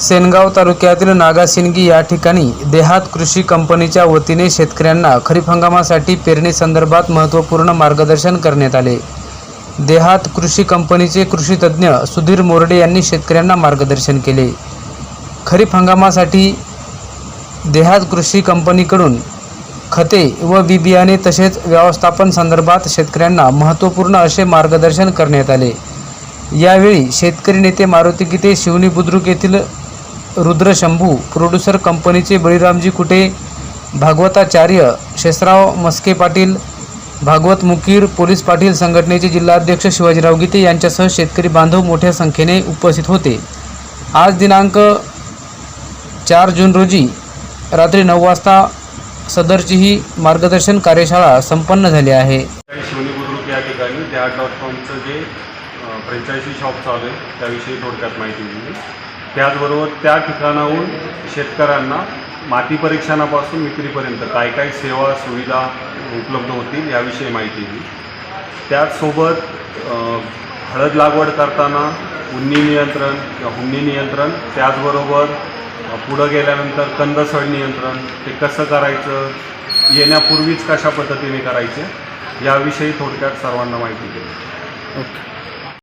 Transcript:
सेनगाव तालुक्यातील नागासिंगी या ठिकाणी देहात कृषी कंपनीच्या वतीने शेतकऱ्यांना खरीप हंगामासाठी पेरणी संदर्भात महत्त्वपूर्ण मार्गदर्शन करण्यात आले. देहात कृषी कंपनीचे कृषीतज्ञ सुधीर मोरडे यांनी शेतकऱ्यांना मार्गदर्शन केले. खरीप हंगामासाठी देहात कृषी कंपनीकडून खते व बी बियाणे तसेच व्यवस्थापन संदर्भात शेतकऱ्यांना महत्त्वपूर्ण असे मार्गदर्शन करण्यात आले. यावेळी शेतकरी नेते मारुती गीते शिवनी बुद्रुक येथील रुद्र शंभू प्रोड्युसर कंपनीचे बळीरामजी कुटे भागवताचार्य शेषराव मस्के पाटील भागवत मुकीर पोलीस पाटील संघटनेचे जिल्हाध्यक्ष शिवाजीराव गीते यांच्यासह शेतकरी बांधव मोठ्या संख्येने उपस्थित होते. आज दिनांक चार जून रोजी रात्री नऊ वाजता सदरची ही मार्गदर्शन कार्यशाळा संपन्न झाली आहे. शिवनी या ठिकाणी त्या डॉट कॉमचं जे फ्रँचायझी शॉप चालू आहे त्याविषयी थोडक्यात माहिती दिली. त्याचबरोबर त्या ठिकाणाहून शेतकऱ्यांना माती परीक्षणापासून विक्रीपर्यंत काय काय सेवा सुविधा उपलब्ध होतील याविषयी माहिती दिली. त्याचसोबत हळद लागवड करताना उन्नी नियंत्रण किंवा हुन्नी नियंत्रण त्याचबरोबर पुढं गेल्यानंतर कंदसड नियंत्रण ते कसं करायचं येण्यापूर्वीच कशा पद्धतीने करायचे याविषयी थोडक्यात सर्वांना माहिती दिली. ओके.